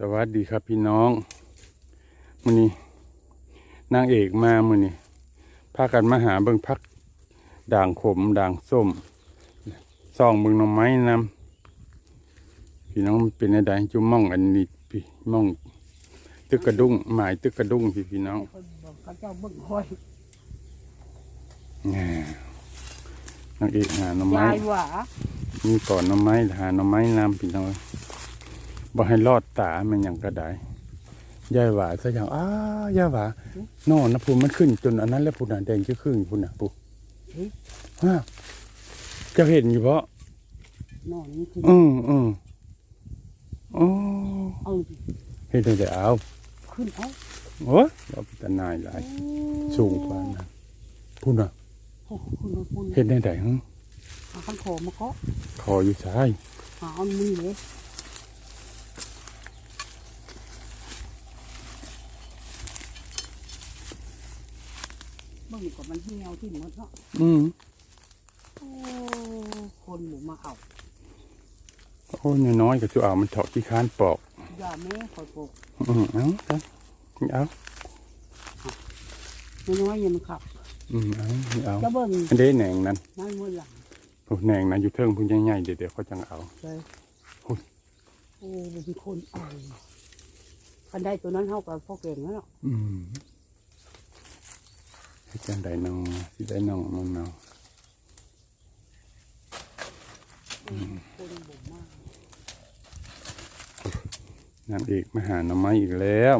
สวัสดีครับพี่น้องมื้อนี้นางเอกมามื้อนี้พากันมาหาเบิ่งพัก ด่างขมด่างส้มซองเบิ่งหน่อไม้นำพี่น้องมันเป็นอะไรจุ่มม่องอันนี้พี่ม่อง ตึกกระดุ้งหมายตึกกระดุ้งพี่พี่น้องคนบอกเขาเจ้าเบิ่งคอยแหม่นางเอกหาหน่อไม้ยายหว่ามีก่อนหน่อไม้หาหน่อไม้นำพี่น้อง บ่ให้รอดตามันหยังก็ได้ยายหวาซะอย่างอ้ายายหวานอนนะพูนมันขึ้นจนอันนั้นแล้วพูนน่ะแดงจะขึ้นพูนน่ะปูฮะจะเห็นอยู่เพราะนอนนี่คืออืมอืมโอ้เอาเห็นได้แต่เอาขึ้นเอาโอ้ยเราเป็นตาหนายหลายสูงกว่านั้นพูนน่ะโอ้คุณคุณเห็นได้แต่หึหาข้างคอมาเคาะคออยู่ซ้ายหาเอามือเลย บิ่งกว่ามันเหี่ยวที่หมดเนาะอืมโอ้คนหมูมาเอาโอ้ยน้อยๆก็จะเอามันเถาะที่ค้านปอกยาแม่คอยปลูกอืมเอาครับเอาน้อยๆอยังมันขับอืมเอาเอาจะเบิ่งอันเด้แหนงนั้นนั่นมือหลังโอ้แหนงนะอยู่เทิงพุ่นใหญ่ๆเดี๋ยวเดี๋ยวเขาจังเอาเลยโอ้ยโอ้มีคนเอาคันได้ตัวนั้นเท่ากับพวกเก่งแล้วเนาะอืม ให้จังได้น้องสิได้น้องมันเนาะคนบ่มากนางเอกมาหาหน่อไม้อีกแล้ว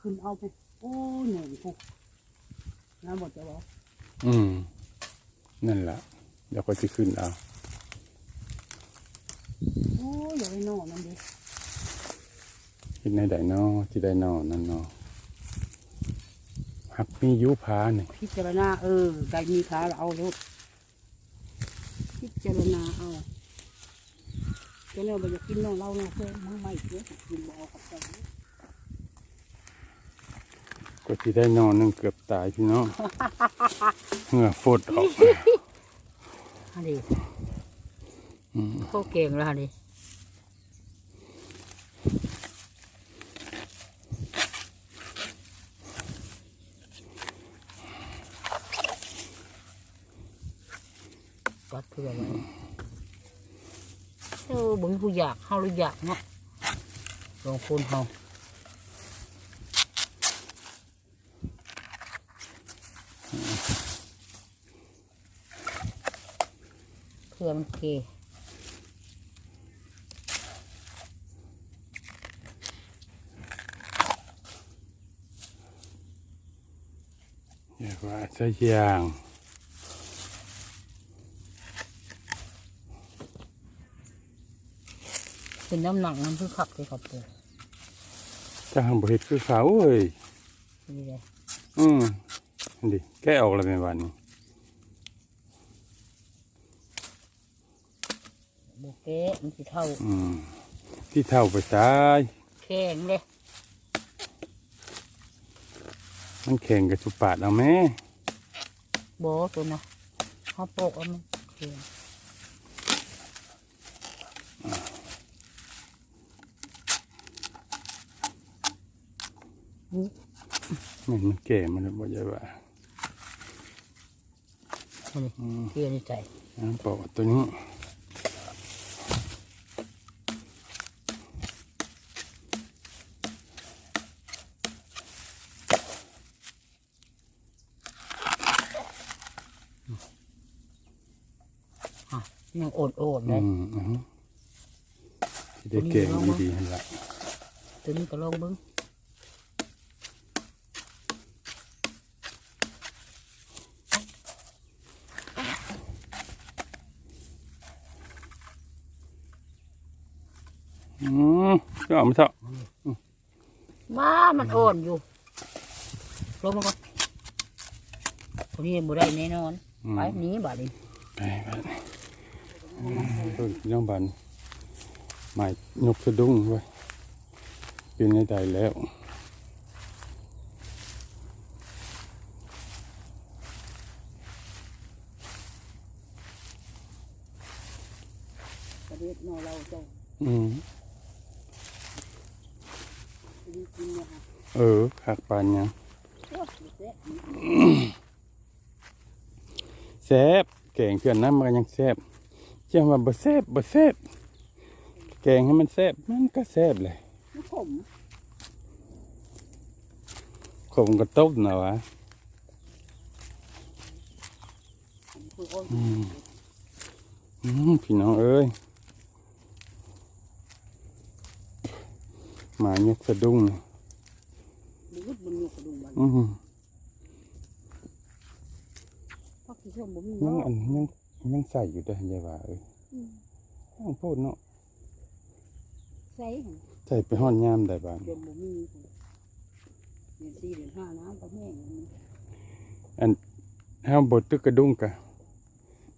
ขึ้นเอาไปโอ้เหนื่อยพวกน้ำหมดจะบอกอืม นั่นล่ะเดี๋ยวก็จะขึ้นเอาโอ้ยอย่าไปนอนมันดิเห็นในใดนอที่ได้นอนั่นนอ หักมียุพาเนี่ยพิจารณาเออใครมีขาเราเอาลูกพิจารณาเอาจะเนี่ยมันจะกินน้องเราเนาะเพื่อมือใหม่เพื่อกินบเอกกับใจก็ที่ได้นอนนึงเกือบตายพี่น้องเหงื่อฟดออกฮะดิอืมโคเก่งแล้วฮะดิ พื่อนเลยเออบึงผู้อยากเฮาหรืออยากเนาะลองคูณเฮาเพื่อมันเกเรียกว่าสักอย่าง เป็นน้ำหนักมันคือขับเลยครับปูจะทำบริเฮ็ดคือเขาเอ้ยนี่เลยอืมอันดิแกะออกแล้วเป็นวันนี้โบเก้มันสิเท่าอืมที่เท่าไปซ้ายแข็งเลยมันแข่งกับสุปาดเอาแม่โบตัวนะเขาโปกเอามันแข็ง ม่นมันแก่มันเลยบอกยายว่านี่อืมเกลียในใจน้ำปอกตัวนี้ยังโอดโอดๆเลอืยมอืมที่ได้เก่งดีๆนั่นละตัวนี้ก็ลองเบิ้ง อืมก็เอามาเถอะมามันอ่อนอยู่ลงมาก่อนตัวนี้บ่ได้แน่นอนอืมไปหนี้บาดนี้ไปไปอืมเพิ่งน้องบันหมายยกสะดุ้งไว้เป็นในใจแล้ว ประเด็นนอเราเจ้า อืม กินกิน เนี่ยค่ะเออคักปานหยังโอ้ยเจ๊ะแซ่บแกงเพื่อนน้ำมันก็ยังแซ่บเจ้าว่าบ่แซ่บบ่แซ่บแกงให้มันแซ่บมันก็แซ่บเลยมันขมขมก็ต้มนะวะคือโอ้ยอืมอืมพี่น้องเอ้ย หมายกสะดุ้งนี่มืดมันอยู่กระดุมวันอืมพักที่ช่วงบ่มียังเนาะอันยังยังใส่อยู่ได้อยายว่าเอ้ยอืมต้องพูดเนาะใส่หั่นใส่ไปห้อนยามได้บ้างเดือนบ่มีหั่นเดือนสี่เดือนห้าน้ำก็แห้งมันอันห้าบดตึกกระดุ้งกะ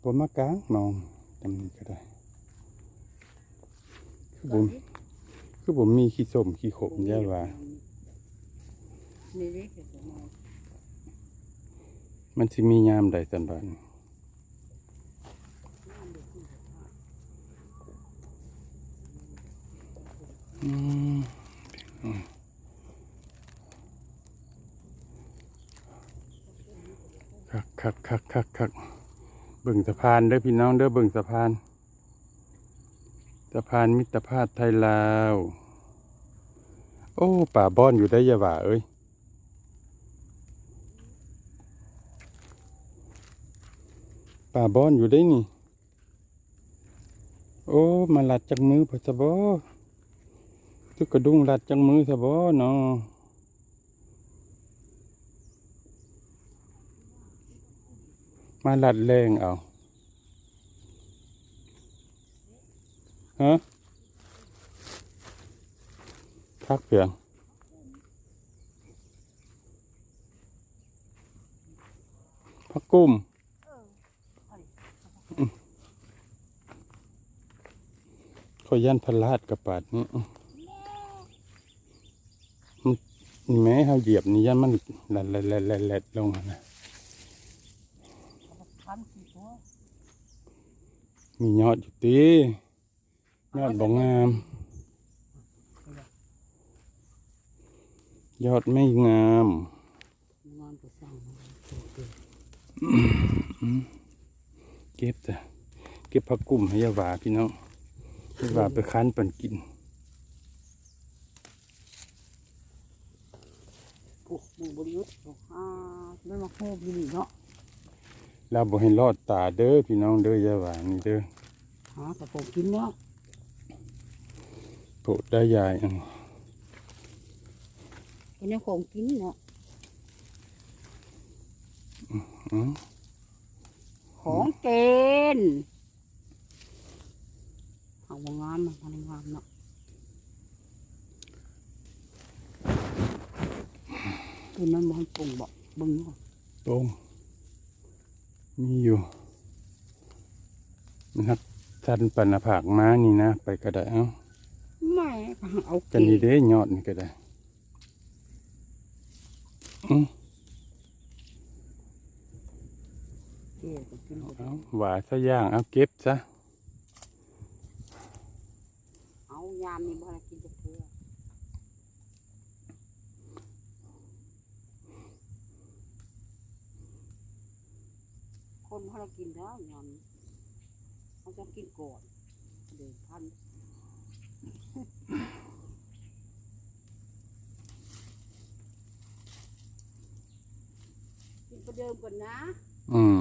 บนมากลางมองจำนี้ก็ได้คือผม คือผมมีขี้ส้มขี้ขมยายว่า นี่ด็กเดี๋ยวจะมามันสิมียามใดสันบานคักคักคักคักคักเบิ่งสะพานเด้อพี่น้องเด้อเบิ่งสะพานะพานมิตรภาพไทยลาว โอ้ ป่าบ้อนอยู่ได้ยาว่าเอ้ย ป่าบอนอยู่ได้นี่ โอ้ มาลัดจักมือพอสะบอทุกกระดุงลัดจักมือสะบอเนาะมาหลัดแรงเอา ฮะพักเพียงพักกุ้มขอยยันพลาดกับปาดนี้มันแม้เขาเหยียบนี่ยันมันแหลดแหลดแหลดแหลดแหลดลงอะนะพันกี่ตัวมียอดอยู่ตี ยอดบ่งาม ยอดไม่งามงานก็สร้างมาเก็บแต่เก็บผักกุ้มให้ยาหวาพี่น้องยาหวาไปคั้นปันกินโอ้หมูบริยุทธ์โอ้อ่าไม่มาโคบอยู่นี่เนาะเราบ่ให้รอดตาเด้อพี่น้องเด้อยาหวานี่เด้อหากระโปรงกินเนาะโปรดได้ยายอันนี้เป็นยังของกินเนาะอืมของเกณฑ์เอาว่างามมันงามเนาะคือมันมันปรุงบอกเบึงเนาะโป้งมีอยู่นะครับท่านปันผากม้านี่นะ ไปก็ได้เอ้า ไม่เอาเกกันณนี่ฑ์เด้ยอดนี่ก็ได้อือเกณฑ์ก็กินหมดเอาหวาซะย่างเอาเก็บซะเอายามนี่บ่ได้กินจะเพื่อคนเขาเรากินแล้วยามนี้เขาจะกินก่อนเดินพันกิน ประเดิมก่อนนะ อืม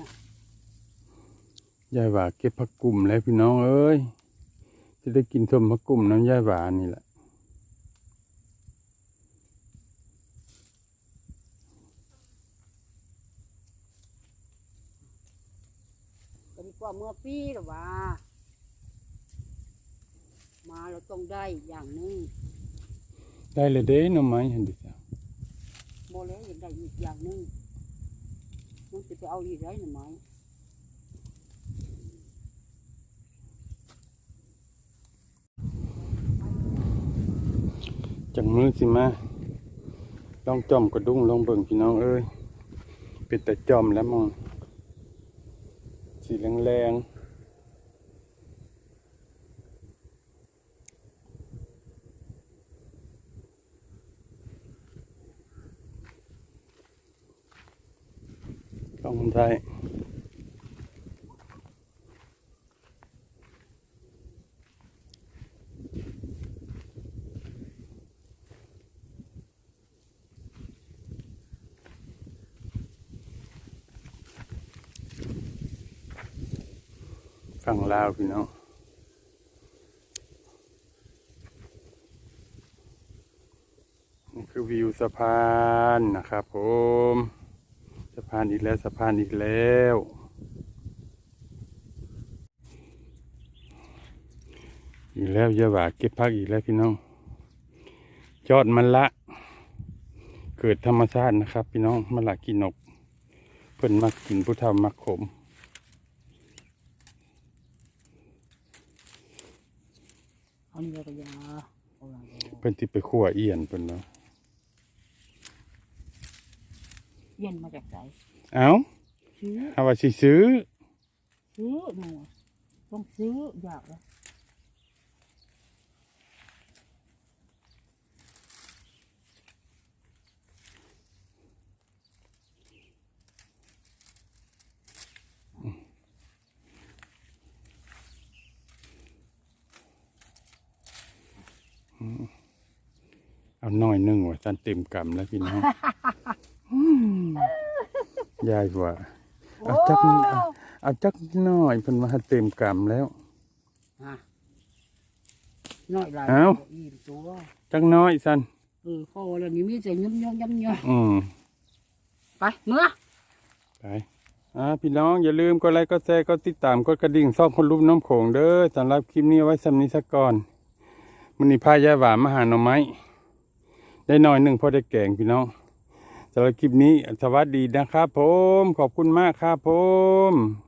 น่ะยายหวาเก็บผักกุ่มแล้วพี่น้องเอ้ย จะได้กินส้มผักกุ่มน้ำยายหวานี่แหละ กว่าเมื่อปีหรอวะมาเราต้องได้อย่างหนึงได้เลยเด้หน่อไม้เห็นดิจ้ะโมเลอยากได้อีกอย่างหนึงมันจะไปเอาอีกได้หรือไม่จังมือสิมาลองจอมกระดุ้งลองเบิ่งพี่น้องเอ้ยเป็นแต่จอมแล้วมองสีแรงๆ องได้ฝั่งลาวพี่น้องนี่คือวิวสะพานนะครับผม พานอีกแล้วสะพานอีกแล้ว อีกแล้วอยาว่าเก็บพักอีกแล้วพี่น้องยอดมันละ เกิดธรรมชาตินะครับ พี่น้องมันละกินนก เพิ่นมักกินผู้เฒ่ามักขมเอานี่แล้วก็ยาเอาล่ะเพิ่นที่ไปขั่วเอียนเพิ่นเนาะ เย็นมาจากไหนเอ้าซื้อเอาว่าสิซื้อ ซื้อหนูต้องซื้ออยากเลยเอาหน่อยหนึงว่าจันเต็มกำแล้วพี่น้อง ยายว่าเอาจักเอาเอาจักหน่อยเพิ่นมาให้เต็มกำแล้วฮะน้อยหลายเอ้าอิ่มตัวจักน้อยสันเออพอแล้วนี่มีแต่ยำยำยำยอืมำไปเมื่อไปอ่าพี่น้องอย่าลืมกดไลค์กดแชร์กดติดตามกดกระดิ่งซ่องคนรูปน้ำโขงเด้อสำหรับคลิปนี้เอาไว้สำนี้สักก่อนมันนี้พายายหวานมาหาหน่อไม้ได้หน่อยหนึ่งพอได้แกงพี่น้อง สำหรับคลิปนี้สวัสดีนะครับผม ขอบคุณมากครับผม